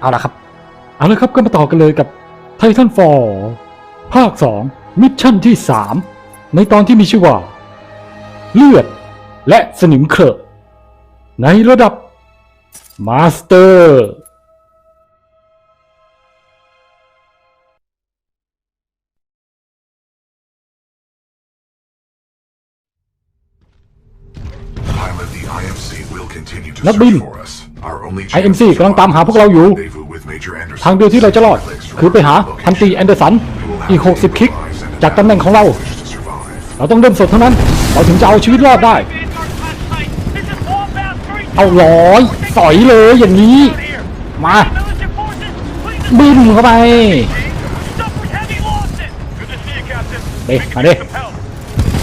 เอาละครับ เอาละครับก็มาต่อกันเลยกับไททันฟอร์ภาค 2 มิชชั่นที่ 3 ในตอนที่มีชื่อว่า เลือดและสนิมเครอะในระดับมาสเตอร์ Pilot, the IMC will continue to นักบิน search for us. Our only IMC chance กำลังตามหาพวกเราอยู่ rendezvous with Major Anderson ทางเดียวที่เราจะรอด คือไปหาพันตรีแอนเดอร์สัน อีก 60 คลิก จากตำแหน่งของเรา Wish to survive. เราต้องเริ่มสดเท่านั้น เราถึงจะเอาชีวิตรอดได้ เอาร้อยสอยเลยอย่างนี้ มาบินเข้าไปเด็มาดิ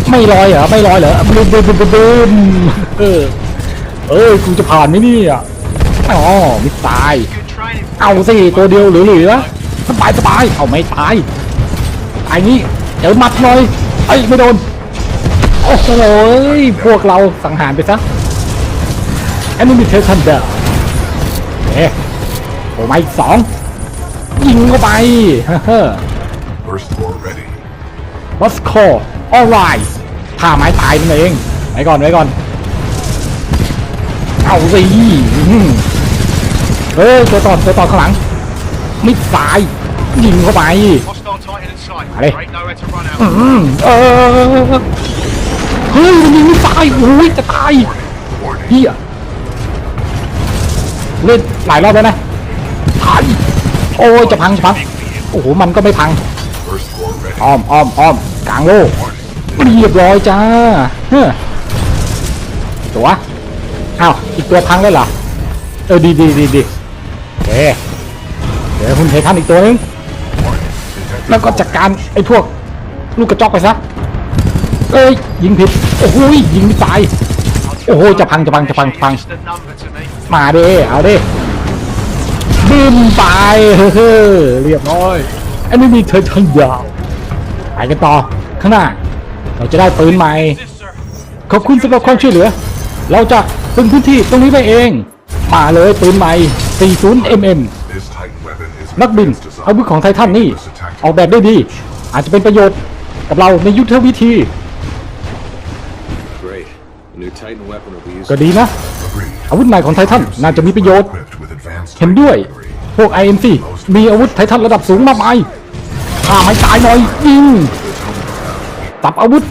ไม่ลอยเหรอ ไม่ลอยเหรอบึมบึมบึมบึมบึมเออ เอ้ยกูจะผ่านไหมเนี่ย อ๋อไม่ตาย เอาสิตัวเดียวเหลือๆสบายสบายเอาไม่ตายตายนี้เจอหมัดหน่อยเอ้ยไม่โดนโอ้โหพวกเราสังหารไปซะ Enemy Taken down เอ๊ะโอ้ไม่สองยิงเข้าไปเฮ้อ First floor ready. วัสคอออลไลน์ท่าไม้ตายนั่นเองไว้ก่อน ไว้ก่อน เอาสิอื้อ เฮ้ยตัวต่อตัวต่อข้างหลังมิดสายยิงเข้าไป Hostile Titan in sight. Allez. Great nowhere to run out. อืมเออเฮ้ยมันยิงไม่ตายโอ้ยจะตาย Warning. เฮียเล่นหลายรอบแล้วนะตายโอ้ยจะพังจะพังโอ้โหมันก็ไม่พัง First floor ready. อ้อมอ้อมอ้อมกลางโลกเรียบร้อยจ้าเฮ้อตัวอ้าวอีกตัวพังแล้วเหรอเออดีดีดีดีโอ เดี๋ยวคุณเททันอีกตัวนึง แล้วก็จัดการไอ้พวกลูกกระจอกไปซะ เอ้ยยิงผิด โอ้โหยยิงไม่ตาย โอ้โหจะพังจะพังจะพังจะพัง มาเด้เอาเด้บินไปเฮ้อเรียบร้อยอันนี้มีเธอทั้งยาวไปกันต่อข้างหน้า เราจะได้ปืนใหม่ ขอบคุณสำหรับความช่วยเหลือ เราจะพึงพื้นที่ตรงนี้ไปเอง มาเลยปืนใหม่ 40 mm This Titan weapon is นักบิน designed อาวุธของไททันนี่ to attack ออกแบบได้ดี อาจจะเป็นประโยชน์กับเราในยุทธวิธี Great. The new Titan weapon will be used. ก็ดีนะ Agreed. อาวุธใหม่ของไททันน่าจะมีประโยชน์ Equipped with advanced เห็นด้วย artillery. พวก IMC มีอาวุธไททันระดับสูงมากมายฆ่าไม่ตายหน่อยยิงจับอาวุธ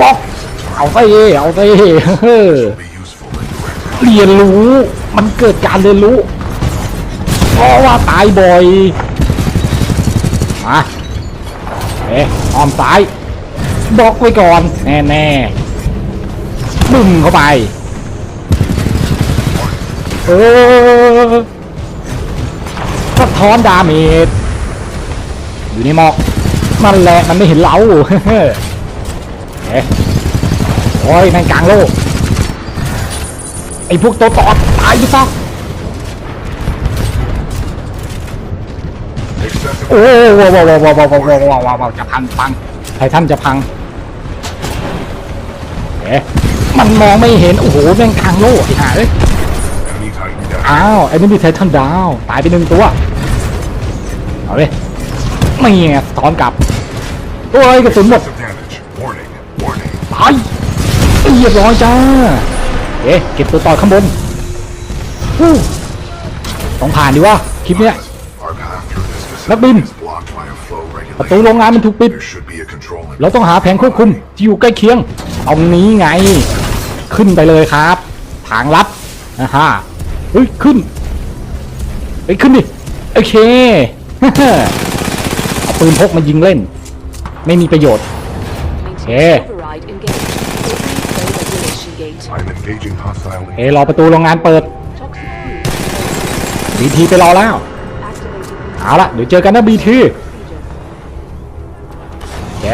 บล็อกเอาไปเอาไปเฮ้ เรียนรู้ มันเกิดการเรียนรู้ เพราะว่าตายบ่อยมาเอ๊ะออมซ้ายบล็อกไว้ก่อน แน่แน่บึ้มเข้าไป เออสะท้อนดาเมจอยู่ในหมอกนั่นแหละมันไม่เห็นเราเอ๊ะโอ้ยแม่งกลางโลก ไอ้พวกตัวต่อตายไปซะโอ้โหว้าวว้าวว้าวว้าวว้าวว้าววาวจะพังพังไททันจะพังเอ๊ะมันมองไม่เห็น โอ้โหแม่งทางโล่ไอ้ห่าเอ้ยอ้าวไอ้นี่มีไททันดาวตายไปหนึ่งตัวเอาเลยไม่ไงถอนกลับโอ้ยกระสุนหมดตายเรียบร้อยจ้า เอ๊ะเก็บตัวต่อข้างบนฮู้ต้องผ่านดีว่าคลิปเนี้ย Our path through this นักบิน facility is blocked by a flow ประตู regulator. โรงงานมันถูกปิด There should be a control in เราต้องหาแผงควบคุมที่อยู่ใกล้เคียงตรงนี้ไง ขึ้นไปเลยครับ ทางลัดนะฮะเฮ้ย ขึ้นไปขึ้นดิ โอเคเอาปืนพกมายิงเล่น ไม่มีประโยชน์ Maintenance override engaged. Opening flow regulation gate. I'm engaging hostile เอรอประตูโรงงานเปิด Toxic fumes. บีทีไปรอแล้ว Activating เอาละเดี๋ยวเจอกันนะบีทีแก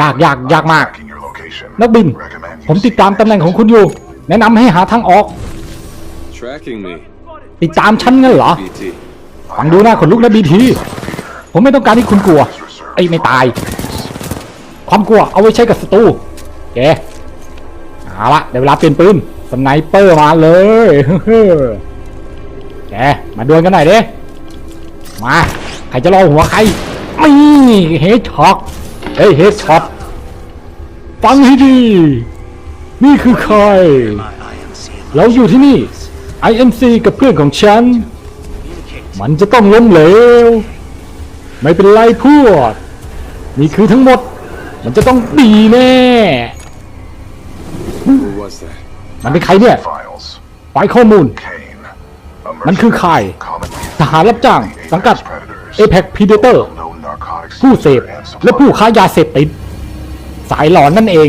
ยากยากยากมาก Tracking your location. นักบิน Recommend you ผมติดตามตำแหน่งของคุณอยู่ แนะนำให้หาทางออก Tracking me. ติดตามฉันงั้นเหรอ BT. ฟังดูหน้าขนลุกนะบีที ผมไม่ต้องการให้คุณกลัว ไอ้ไม่ตาย ความกลัวเอาไว้ใช้กับศัตรู แกเอาละเดี๋ยวเวลาเปลี่ยนปืนสไนเปอร์มาเลยแกมาดวลกันหน่อยดิมาใครจะรอหัวใครไม่เฮดช็อตเฮ้ยเฮดช็อตฟังให้ดี นี่คือใคร เราอยู่ที่นี่ IMC กับเพื่อนของฉัน มันจะต้องล้มเหลว ไม่เป็นไรพวกนี่คือทั้งหมด มันจะต้องดีแน่ มันเป็นใครเนี่ย Files. ฝ่ายข้อมูล Kane. A มันคือใคร mercenary commonly ทหารรับจ้าง สังกัด Predators. APEC Predator Known narcotics ผู้เสพ user and และผู้ supplier. ค้ายาเสพติดสายหลอนนั่นเอง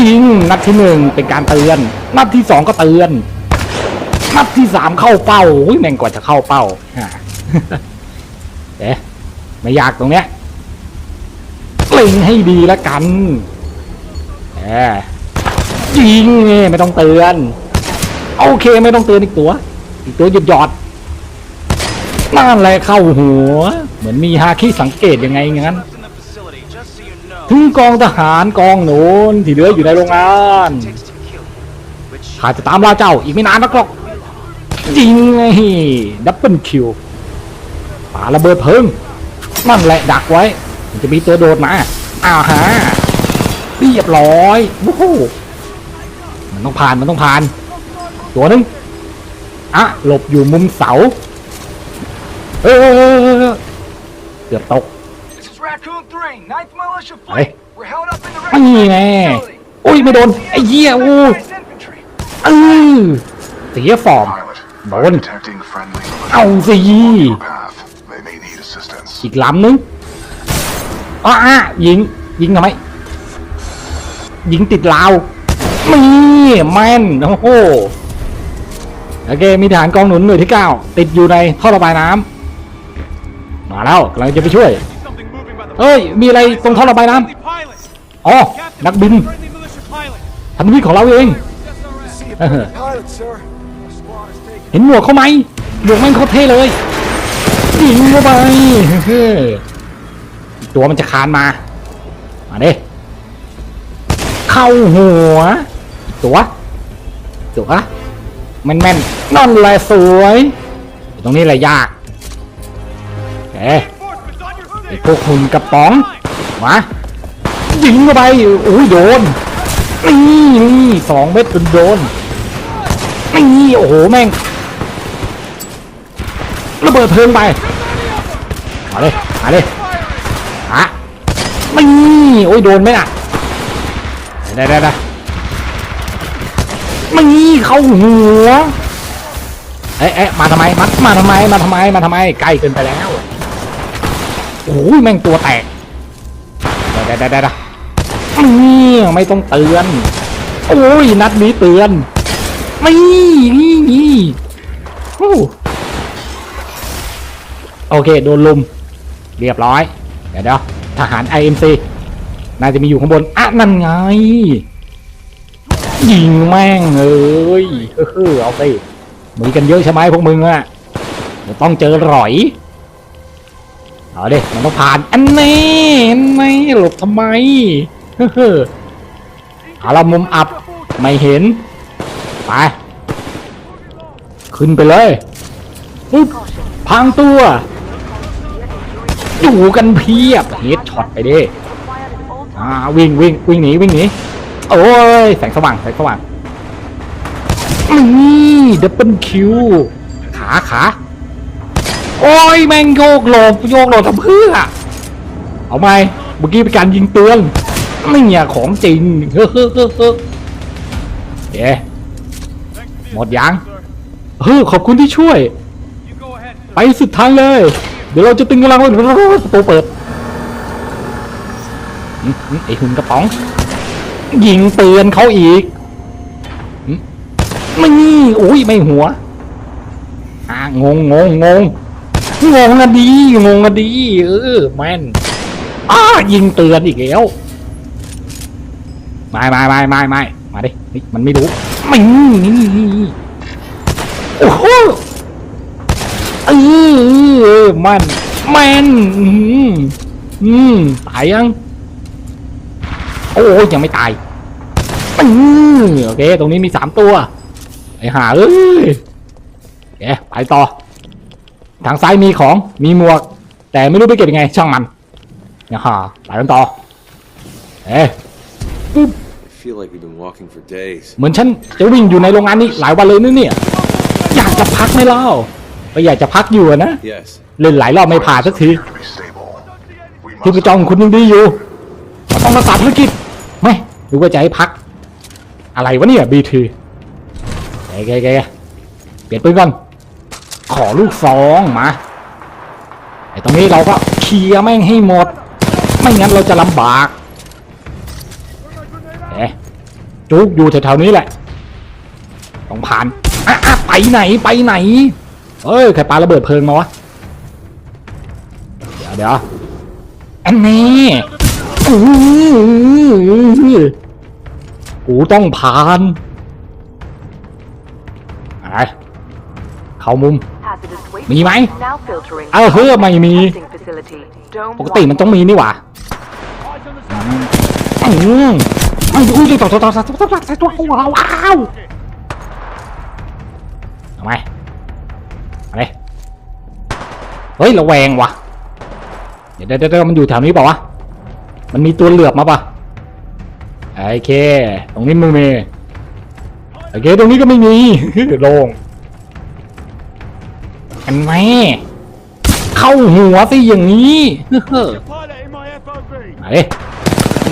ยิงนัดที่หนึ่งเป็นการเตือน นัดที่สองก็เตือน นัดที่สามเข้าเป้าอุ้ยแม่งกว่าจะเข้าเป้าฮ่าเอ๊ะไม่ยากตรงเนี้ยเล็งให้ดีแล้วกันแหม ยิงไงไม่ต้องเตือน โอเคไม่ต้องเตือนอีกตัว อีกตัวหยุดหยอดนั่นแหละเข้าหัว เหมือนมีฮาคิสังเกตยังไงงั้น ถึงกองทหารกองโน้นที่เหลืออยู่ในโรงงานข้าจะตามล่าเจ้าอีกไม่นานนักหรอกจริงไงดับเบิลคิวป่าระเบิดเพลิงนั่นแหละดักไว้ มันจะมีตัวโดดมาอ้าวฮะเรียบร้อยโอ้โห มันต้องผ่านมันต้องผ่าน ตัวหนึงอะหลบอยู่มุมเสา เออเกือบตก This is Raccoon 3, 9th Militia Hey. Fleet. We're held up in the นี่ไง facility. อุ้ยไม่โดน ไอ้เหี้ยอู้ Organized infantry. เออเสียฟอร์ม Pilot. Bone. Detecting friendly เอาสิ path. They may need assistance. อีกลำนึงอ้าอะยิง ยิงทำไมยิงติดลาว นี่แม่นโอ้โหโอเคมีทหารกองหนุนหน่วยที่เก้าติดอยู่ในท่อระบายน้ำมาแล้วกำลังจะไปช่วยเอ้ยมีอะไรตรงท่อระบายน้ำอ๋อนักบิน Friendly militia pilot. พันธมิของเราเองเห็นหมวกเขาไหมหมวกแม่งโคตรเท่เลยยิงเข้าไปตัวมันจะคานมา มาเด้เข้าหัว ตัวตัวแม่นแม่นๆนั่นแหละสวยตรงนี้แหละยากเอ๊ะไอพวกหุ่นกระป๋องมายิงเข้าไปโอ้ยโดนนี่นี่สองเม็ดจนโดนนี่โอ้โหแม่งระเบิดเพลิงไปมาเลยมาเลยฮะไม่โอ้ยโดนไหมน่ะได้ได้ได้ ไม่เข้าหัวเอ๊ะเอ๊ะมาทำไมมามาทำไมมาทำไมมาทำไมใกล้เกินไปแล้วโอ้ยแม่งตัวแตกได้ได้ได้ได้ได้นี่ไม่ต้องเตือน โอ้ยนัดนี้เตือนไม่นี่นี่โอ้โอเคโดนลุม เรียบร้อย เดี๋ยวเดี๋ยวทหาร IMC น่าจะมีอยู่ข้างบน อะ นั่นไง ยิงแม่งเอ้ยเฮ้อเอาสิมีกันเยอะใช่ไหมพวกมึงอะเดี๋ยวต้องเจอหรอยเอาดิมันต้องผ่านอันนี้อันนี้หลบทำไมเฮ้อเอามุมอับไม่เห็นไปขึ้นไปเลยปุ๊บพังตัวอยู่กันเพียบเฮดช็อตไปดิอ่าวิ่งวิ่งวิ่งหนีวิ่งหนี โอ้ยแสงสว่างแสงสว่างนี่ดับเบิลคิวขาขาโอ้ยแม่งโยกหลบโยกหลบทำเพื่อเอาไหมเมื่อกี้เป็นการยิงเตือนนี่เนี่ยของจริงเฮ้อเฮ้อเฮ้อเฮ้อเย้หมดยังเฮ้อขอบคุณที่ช่วย ไปสุดทางเลย เดี๋ยวเราจะตึงกำลังไว้ประตูเปิดไอหุ่นกระป๋อง ยิงเตือนเขาอีกไม่นี่อุ้ยไม่หัวอ่างงงงงงงงอะดีงงอะดีเออแม่นอ้ายิงเตือนอีกแล้วไม่ไม่ไม่ไม่ไม่มาดิมันไม่รู้ไม่นี่นี่นี่โอ้โหเออมันแม่นอืมอืมตายยัง โอ้ยยังไม่ตายอืมโอเค ตรงนี้มีสามตัว ไอ้ห่าเอ้ยเอ๊ะไปต่อ ทางซ้ายมีของ มีหมวก แต่ไม่รู้ไปเก็บยังไง ช่างมันนะฮะไปกันต่อ เอ๊ะ I feel like we've been walking for days. เหมือนฉันจะวิ่งอยู่ในโรงงานนี้หลายวันเลยนะเนี่ย อยากจะพักไหมเล่าก็อยากจะพักอยู่อะนะ Yes. เล่นหลายรอบไม่ผ่านสักที appear to be stable. We ที่ must ประจองคุณยังดีอยู่เราต้องรักษาธุรกิจ ไม่หรือว่าจะให้พัก อะไรวะเนี่ยบีทีแกแกแกเปลี่ยนปืนก่อน ขอลูกซองมาไอตรงนี้เราก็เคลียร์แม่งให้หมด ไม่งั้นเราจะลำบากเอ๊จุกอยู่แถวๆนี้แหละต้องผ่านอะอะไปไหนไปไหน เอ้ยใครปาระเบิดเพลิงมาวะ เดี๋ยวเดี๋ยวอันนี้ อื้อกูต้องผ่านอะไรเข้ามุม Hazardous waste มีไหม now filtering. เออเฮ้อไม่มี Testing facility. Dome ปกติมันต้องมีนี่หว่าอืมอืมอุ้ยต่อต่อต่อต่อต่อต่อต่อตัวว้าวว้าวทำไมอะไรเฮ้ยระแวงว่ะเดี๋ยวเดี๋ยวเดี๋ยวมันอยู่แถวนี้เปล่าวะ มันมีตัวเหลือบมาปะโอเค ตรงนี้มึงมีโอเค ตรงนี้ก็ไม่มีโล่งเห็นไหมเข้าหัวสิอย่างนี้ Pilot in my FOV. ไหน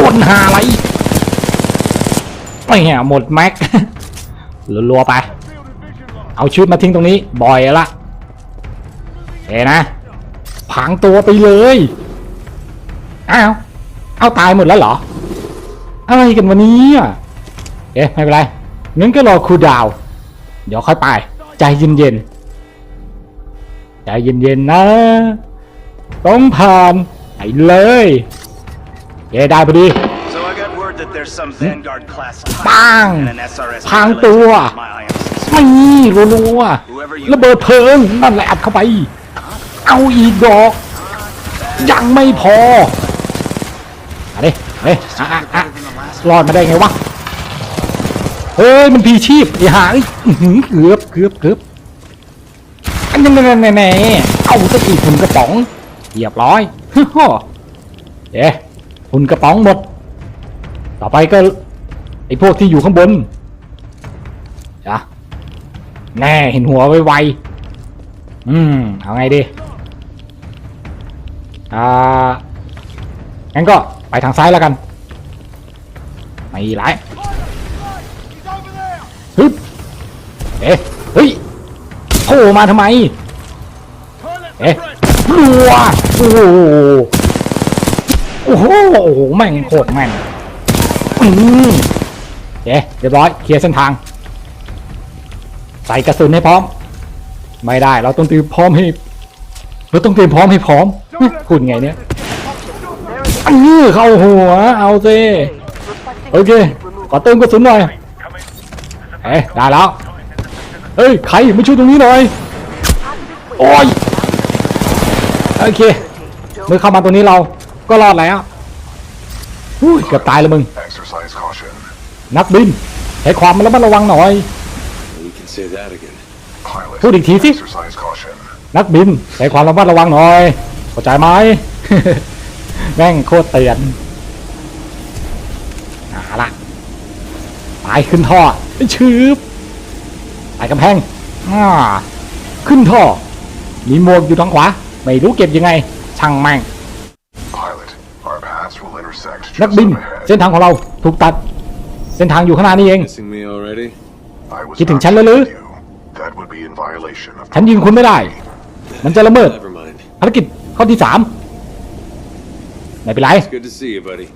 บนหาอะไรไม่แหหมดแม็กรัวๆไป เอาชุดมาทิ้งตรงนี้ บ่อยละเฮ้นะพังตัวไปเลย อ้าว เอาตายหมดแล้วเหรอ อะไรกันวันนี้อะเอ๊ะไม่เป็นไรงั้นก็รอครูลดาวน์เดี๋ยวค่อยไป ใจเย็นๆ ใจเย็นๆนะ ต้องผ่านไปเลยเย้ได้พอดี So I got word that there's some Vanguard class Bang! and an SRS พัง pilot ตัว on my IM-6. ไม่รัวๆระเบิดเพลิงนั่นแหละอัดเข้าไป เอาอีกดอก ยังไม่พออะ เด้เฮ้ยอะอะอะรอดมาได้ไงวะเฮ้ยมันพีชีพไอ้ห่าเอ้ยอื้อหือเกือบเกือบเกือบอันนี้แน่แน่แน่เอาสักอีกหุ่นกระป๋องเรียบร้อยฮึ่มเอ๊ะหุ่นกระป๋องหมด ต่อไปก็ไอ้พวกที่อยู่ข้างบนจ้ะแน่เห็นหัวไวๆอืมเอาไงดีอ่างั้นก็ ไปทางซ้ายแล้วกัน ไม่ไรฮึบเอ๊ะเฮ้ยโผล่มาทำไม เอ๊ะรัวโอ้โหโอ้โหโอ้โหแม่งโคตรแม่งอืมเอ๊ะเรียบร้อยเคลียร์เส้นทาง ใส่กระสุนให้พร้อม ไม่ได้เราต้องเตรียมพร้อมให้เราต้องเตรียมพร้อมให้พร้อมพูดไงเนี่ย อันนี้เข้าหัว เอาสิ Requesting โอเค ขอเติมกระสุนหน่อย เอ๊ะได้แล้ว เฮ้ย ใครมาช่วยตรงนี้หน่อย โอ้ย โอเค เมื่อเข้ามาตรงนี้เราก็รอดแล้วอุ้ยเกือบตายเลยมึง exercise caution. นักบินใช้ความระมัดระวังหน่อย We can say that again. Pilot, พูดอีกทีสิ exercise caution. นักบินใช้ความระมัดระวังหน่อย เข้าใจไหม แม่งโคตรเตือนเอาละไปขึ้นท่อไปชืบไปกำแพงอ่าขึ้นท่อ มีหมวกอยู่ทางขวา ไม่รู้เก็บยังไง ช่างแม่ง Pilot, our paths will intersect นัก just บิน up เส้น ahead. ทางของเราถูกตัด เส้นทางอยู่ข้างหน้านี่เอง Missing me already? I was คิดถึง not ฉันแล้วหรือ with you. That would be in violation of ฉันยิงคุณไม่ได้ มันจะละเมิด Never mind. ภารกิจข้อที่สาม ไม่เป็นไร It's good to see you, buddy.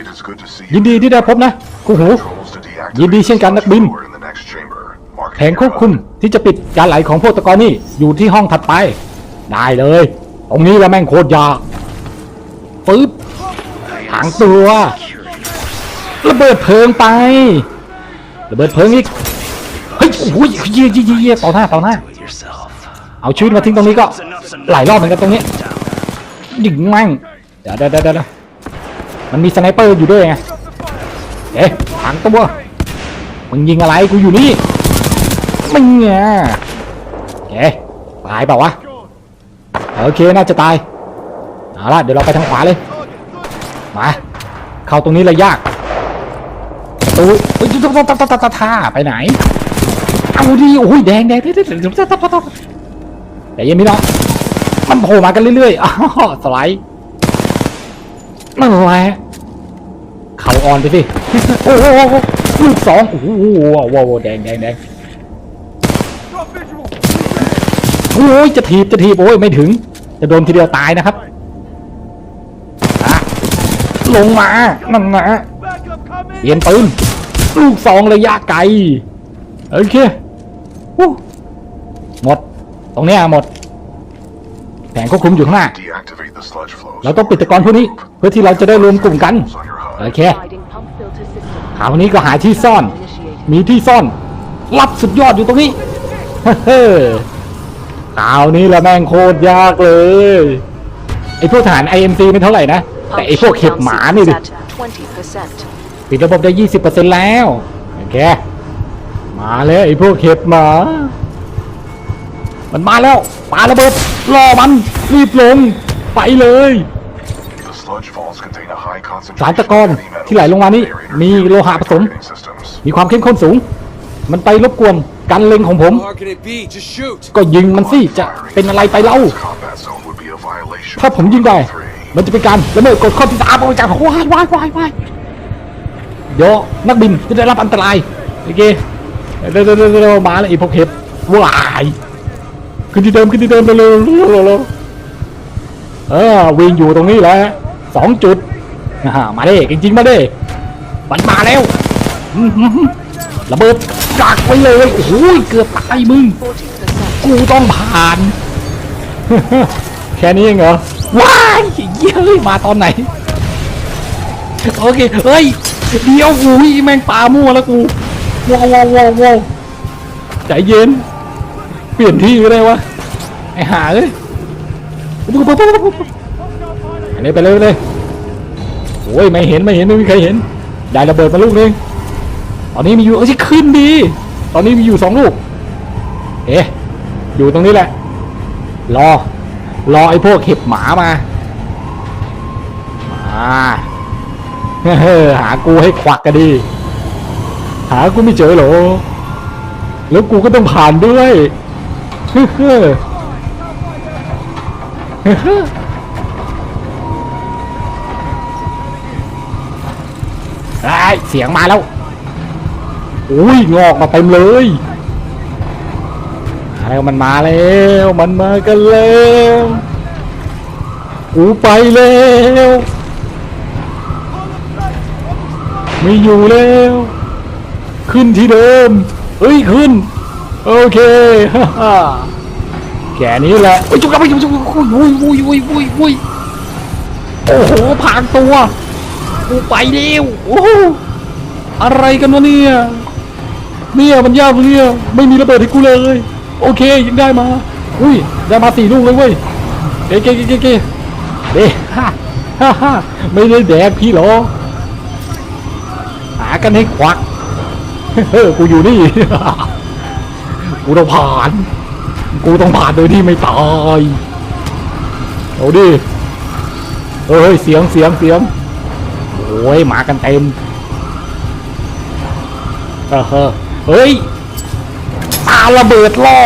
It is good to see ยิน you. ดีที่ได้พบนะคู่หู Controls to deactivate ยินดีเช่นกันนักบิน the door in the next chamber. Mark แผงควบคุมที่จะปิดการไหลของพวกตะกอนนี่อยู่ที่ห้องถัดไป ได้เลย ตรงนี้แหละแม่งโคตรยากปึ๊บหางตัวระเบิดเพลิงไประเบิดเพลิงอีกเฮ้ยโอ้ยเยี่ยเยี่ยเยี่ยต่อหน้าต่อหน้า Yourself. เอาชีวิตมาทิ้งตรงนี้ก็หลายรอบเหมือนกันตรงนี้ยิงแม่ง เดี๋ยวเดี๋ยวเดี๋ยวเดี๋ยวมันมีสไนเปอร์อยู่ด้วยไงเอ๊ะหางตัวมึงยิงอะไรกูอยู่นี่มึงไงเคตายเปล่าวะโอเคน่าจะตายเอาละเดี๋ยวเราไปทางขวาเลยมาเข้าตรงนี้เลยยากประตูเฮ้ยตตตตาตาไปไหนเอาดิโอ้ยแดงแดงแดงแดงแดงแดงตาตาตาแต่เย็นพี่น้องมันโผล่มากันเรื่อยๆอ้าวสไลด์ นั่นแหละเข่าอ่อนไปสิ โอ้โหลูกสองโอ้โหว้าวแดงแดงแดงโอ้ยจะถีบจะถีบโอ้ยไม่ถึง จะโดนทีเดียวตายนะครับลงมา นั่นนะเปลี่ยนปืนลูกสองระยะไกล โอเคหมด ตรงนี้หมด แผงควบคุมอยู่ข้างหน้า Deactivate the sludge flows. เราต้องปิดตะกอนพวกนี้ เพื่อที่เราจะได้รวมกลุ่มกัน On your HUD. โอเค Overriding pump filter system. คราวนี้ก็หาที่ซ่อน Initiated. มีที่ซ่อน รับสุดยอดอยู่ตรงนี้ เฮ้อคราวนี้ละแม่งโคตรยากเลย ไอพวกทหาร IMC ไม่เท่าไหร่นะ แต่ไอพวกเห็บหมานี่ดิ At 20%. ปิดระบบได้ 20%แล้ว โอเค มาแล้วไอ้พวกเห็บหมา มันมาแล้วปาระเบิดล่อมันรีบลงไปเลย The sludge falls contain a high สาร concentration ตะกอน of heavy metals ที่ไหลลงมานี่ that มี interfere โล with หะผสม operating systems. มีความเข้มข้นสูง มันไปรบกวนการเล็งของผม How hard can it be? Just shoot. ก็ยิงมันสิจะเป็นอะไรไปเล่า Combat zone would be a violation ถ้าผมยิงได้ of Three. มันจะเป็นการละเมิดกฎข้อที่สามของจากของวายวายวายวายเดี๋ยวนักบินจะได้รับอันตรายโอเคเร็วเร็วเร็วเร็วมาแล้วไอ้พวกเห็บวาย ขึ้นที่เดิมขึ้นที่เดิมเร็วเร็วเออวิ่งอยู่ตรงนี้แหละสองจุดมาเด้จริงๆมาเด้มันมาแล้วระเบิดกักไว้เลยโอ้ยเกือบตายมึงกูต้องผ่าน แค่นี้เองเหรอว้ายเย้ยมาตอนไหนโอเคเฮ้ยเดี๋ยวอุ้ยแม่งปลามั่วแล้วกูว้าวว้าวว้าวใจเย็น เปลี่ยนที่ก็ได้วะไอห่าเลยปุ๊บปุ๊บปุ๊บปุ๊บปุ๊บไปเลยเลยโอ้ยไม่เห็นไม่เห็นไม่มีใครเห็น ได้ระเบิดมาลูกนึงตอนนี้มีอยู่เอ้ยขึ้นดีตอนนี้มีอยู่สองลูก เอ๊ะอยู่ตรงนี้แหละ รอ รอไอ้พวกเห็บหมามามาเฮ้หากูให้ควักกันดี หากูไม่เจอหรอ แล้วกูก็ต้องผ่านด้วย ฮ้เฮ้อเฮ้อเฮ้อไอ้ยเสียงมาแล้วอุ้ยงอกมาเต็มเลยมาแล้วมันมาแล้วมันมากันแล้วกูไปแล้วไม่อยู่แล้ว ขึ้นที่เดิมเฮ้ยขึ้น โอเคฮ่าฮ่าแค่นี้แหละโอ้ยจุกแล้วไปจุกจุกวุ้ยวุ้ยวุ้ยวุ้ยวุ้ยโอ้โหพรางตัวกูไปแล้วโอ้โหอะไรกันวะเนี่ยเนี่ยมันยากเนี่ยไม่มีระเบิดให้กูเลย โอเคยังได้มา อุ้ยได้มาสี่ลูกเลยเว้ยเก๋เก๋เก๋เก๋เด้ฮ่าฮ่าฮ่าไม่ได้แดกพี่หรอ หากันให้ควักเฮ้อกูอยู่นี่ กูต้องผ่าน กูต้องผ่านโดยที่ไม่ตาย เอาดิเฮ้ย เสียงเสียงเสียง โอ้ยหมากันเต็ม เออเฮ้ยปาระเบิดล่อ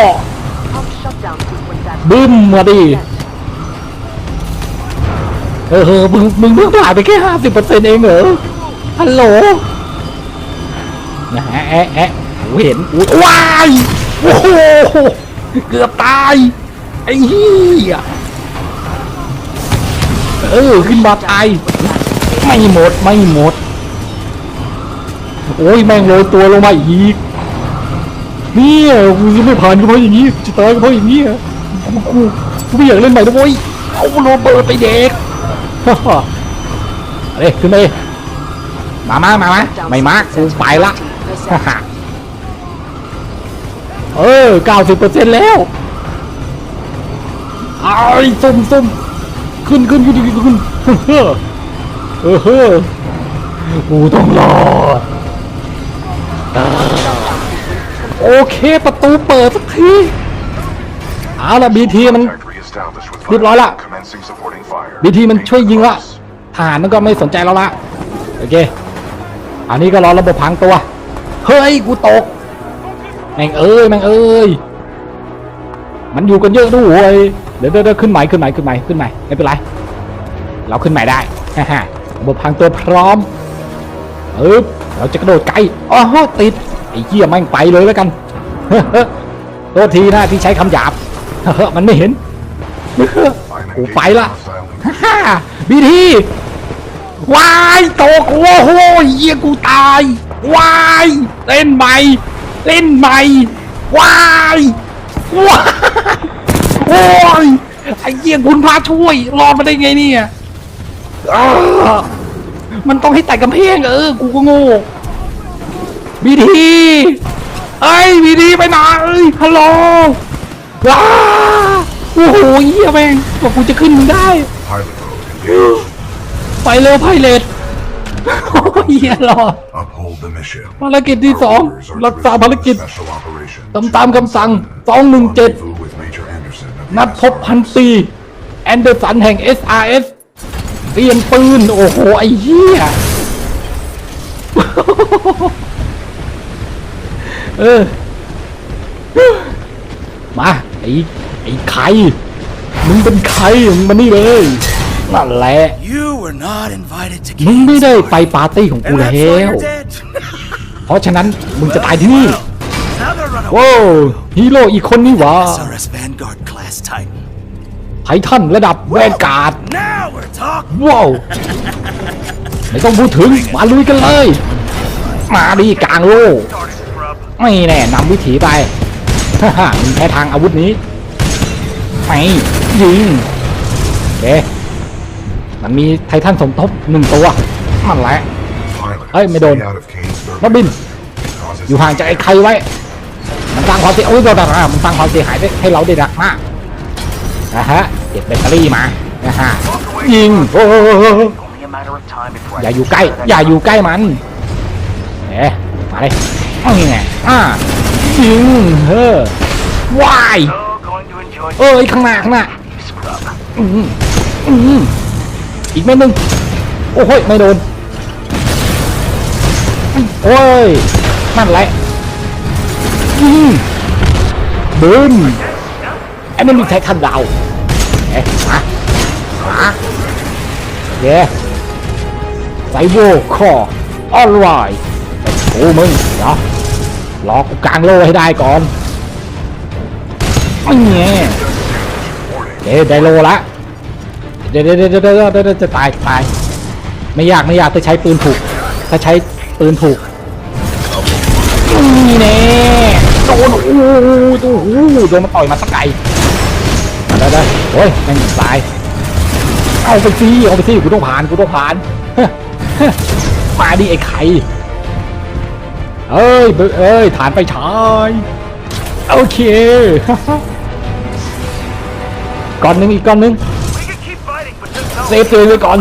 บึ้มมาดิ เออเออมึงมึงเพิ่งผ่านไปแค่ห้าสิบเปอร์เซ็นต์เองเหรอ ฮัลโหลนะฮะแอะแอะเห็นอุ๊ยว้าย อ้โหเกือบตาย ไอ้เหี้ยเออ ขึ้นมาตาย ไม่หมด ไม่หมด โอ้ย แม่งโรยตัวลงมาอีกเนี่ยกูจะไม่ผ่านก็เพราะอย่างนี้จะตายก็เพราะอย่างนี้กูกูกูไม่อยากเล่นใหม่นะโว้ยเอาโรเบิร์ตไปเด็กฮ่าฮ่าเอาเลยขึ้นไปมามามามาไม่มากูไปละฮ่าฮ่า เออเก้าสิบเปอร์เซ็นต์แล้วไอ้ยซุ่มซุ่มขึ้นขึ้นขึ้นขึ้นขึ้นเฮ้อเออเฮ้อกูต้องรอดโอเคประตูเปิดสักทีเอาละบีทีมันเรียบร้อยละบีทีมันช่วยยิงละทหารมันก็ไม่สนใจเราละโอเค อันนี้ก็รอระบบพังตัว เฮ้ย กูตก แม่งเอ้ยแม่งเอ้ยมันอยู่กันเยอะด้วยเดี๋ยวเดี๋ยวขึ้นใหม่ขึ้นใหม่ขึ้นใหม่ขึ้นใหม่ไม่เป็นไร เราขึ้นใหม่ได้ฮ่าฮ่าบบพังตัวพร้อมเอ๊บเราจะกระโดดไกลอ๋อติดไอ้เหี้ยแม่งไปเลยแล้วกันโทษทีนะที่ใช้คำหยาบเฮ้มันไม่เห็นเฮ้อ I'm กูไปละฮ่าบีทีวายโตกโอ้โหเยี่ยกูตายวายเล่นใหม่ เล่นใหม่วายวายโอ้ยไอ้เยี่ยคุณพระช่วย รอดมาได้ไงเนี่ยอ้ามันต้องให้แตกกำแพงเออ กูก็โง่บีทีเอ้ยบีทีไปไหนฮัลโหลว้าโอ้โหเยี่ยแม่งกว่ากูจะขึ้นมึงได้ Pilot mode engaged. ไปเร็วไพเรตโอ้ยเหี้ยรอด Uphold the mission. ภารกิจที่สอง Orders are รั to กษาภารกิจ perform special operation. ตามตามคำสั่ง 217 Rendezvous with Major Anderson of the นัดพบ SRS. พันตีแอนเดอร์สันแห่ง SRS เปลี่ยนปืน โอ้โห ไอ้เหี้ย เออ มา ไอ้ ไอ้ใคร มึงเป็นใคร มึงมานี่เลย นั่นแหละ You were not invited to มึง King's ไม่ได้ party. ไปปาร์ตี้ของกู And แล้ that's why ว you're dead. เพราะฉะนั้นมึงจะตายที่นี่ Now they're runaway. ว้าวฮีโร่อีกคนนี่หวะ SRS Vanguard class Titan. ไททันระดับแวนการ์ด Now we're talking. ว้าวไม่ต้องพูดถึงมาลุยกันเลย มาดีกลางโลก Scrub. ไม่แน่นำวิถีไปฮ่าฮ่ามึงแพ้ทางอาวุธนี้ไม่ยิงโอเค มันมีไททันสมทบหนึ่งตัวมันแหละ Pilot, Ê, mày đồn. stay out of Kane's นักบิน Causes อยู่ห่างจากไอ้ใครไว้ มันสร้างความเสียโอ้ยโดนอะมันสร้างความเสียหายได้ให้เราได้ดักมากนะฮะเก็บแบตเตอรี่มานะฮะยิงโอ้โห Only a matter of time before อย่าอยู่ใกล้ อย่าอยู่ใกล้มันเอ๊ะมาเลยเอาไงอ่ายิงเฮ้อวาย Oh, going to enjoy เอ้ยข้างหน้าข้างหน้า you scrub. อืมอืม อีกเม็ดหนึงโอ้โหไม่โดน โอ้ยนั่นแหละยิงบึ้มไอ้มันมีไททันดาวเอ๊ะมามาเย้ไซโบคอออนไลน์โอ้มึงเดี๋ยวรอกูกลางโลให้ได้ก่อนไม่เงี้ยเดี๋ยวได้โลละ ดี๋ยวเดี๋ยวเดี๋ยวเดี๋ยวเดี๋ยวจะตายตาย ไม่ยากไม่ยากถ้าใช้ปืนถูก ถ้าใช้ปืนถูกนี่แน่โดนโอ้โหโอ้โหโดนมาต่อยมาสักไก่ได้ได้โอ้ยแม่งตาย เอาไปสิเอาไปสิกูต้องผ่านกูต้องผ่านมาดิไอ้ไข่เอ้ยเอ้ยฐานไปชายโอเคก้อนหนึ่งอีกก้อนหนึ่ง เซฟตัวเองไว้ก่อน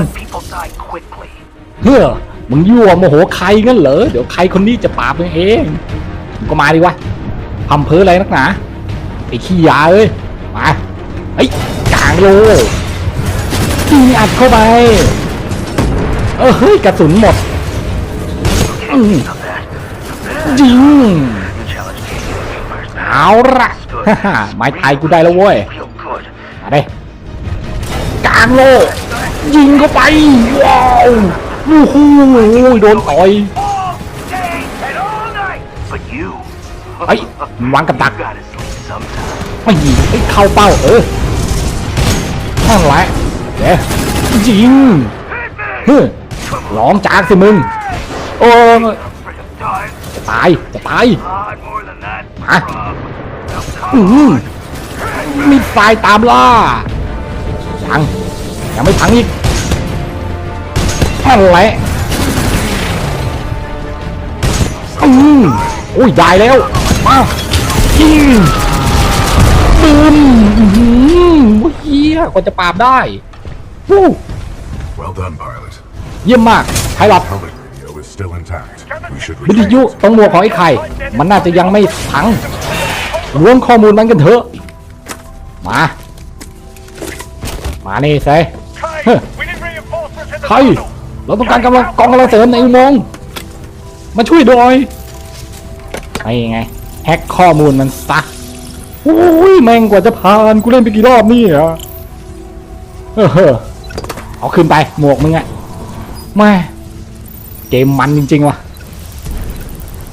เฮ้อมึงยั่วโมโหใครงั้นเหรอเดี๋ยวใครคนนี้จะปราบมึงเองมึงก็มาดิวะทำเพ้ออะไรนักหนาไอ้ขี้ยาเอ้ยมาเฮ้กลางโลยิงอัดเข้าไปเออเฮ้ยกระสุนหมดอืมยิงเอาละฮ่าฮ่าไม้ตายกูได้แล้วเว้ยมาเด้กลางโล ยิงเข้าไปว้าวโอ้โหโดนต่อย All day and all night. But you, เฮ้ยมันวางกับดักไม่ยิงให้เข้าเป้าเออนั่นแหละเดี๋ยวยิงเฮ้ยร้องจากสิมึงโอ้จะตายจะตาย God, more than that. Hả? Scrub. Now อืมมีไฟตามล่ายัง ยังไม่พังอีกนั่นแหละอืมอุ้ยได้แล้วมายิงปืนอื้อหือเฮียกว่าจะปราบได้วู้ Well done, pilot. เยี่ยมมากไพลอต Helmet radio is still intact. We should วิท retain ยุตรงหมวกของไอ้ไข่ มันน่าจะยังไม่พังล้วงข้อมูลมันกันเถอะ มา มานี่เซ Kai, Huh. we need reinforcements in the ใคร tunnel. เราต้องการกำลังกองกำลังเสริมในอุโมงค์มาช่วยหน่อยไอ้ไง แฮกข้อมูลมันซะโอ้ยแม่งกว่าจะผ่านกูเล่นไปกี่รอบนี่เหรอเออเอาขึ้นไปหมวกมึงอะแม่เกมมันจริงๆว่ะ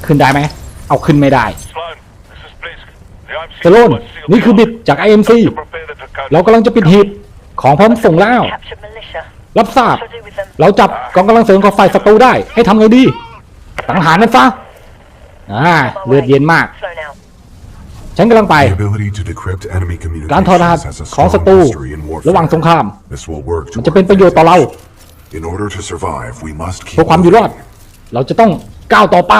ขึ้นได้ไหม เอาขึ้นไม่ได้ Sloan, this is Blisk. The IMC เซโลน was sealed นี่คือบิดจาก IMC to prepare the Draconians. เรากำลังจะปิดหีบ ของพร้อมส่งแล้ว Captured militia. รับทราบ What to do with them? เราจับกองกำลังเสริมของฝ่ายศัตรูได้ ให้ทำไงดีสังหารมันซะอ่าเลือดเย็นมาก Slow now. ฉันกำลังไป The ability to decrypt enemy การถอดรหัส communications has a ของ strong ศัตรู history in ระหว่างสง warfare. คราม This will work to มันจะ our เป็นประโยชน์ต่อเรา advantage. In order to survive, we must keep เพื่อความอยู่รอด moving. เราจะต้องก้าวต่อไป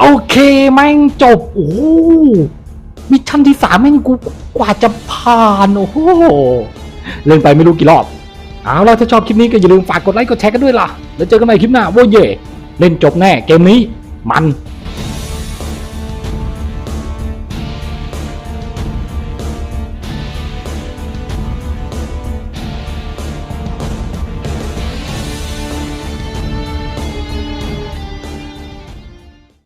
โอเคแม่งจบ โอ้โห มิชชั่นที่สามแม่งกูกว่าจะผ่านโอ้โหเล่นไปไม่รู้กี่รอบเอาล่ะถ้าชอบคลิปนี้ก็อย่าลืมฝากกดไลค์กดแชร์กันด้วยล่ะ แล้วเจอกันใหม่คลิปหน้าโว้ยเย่เล่นจบแน่เกมนี้มัน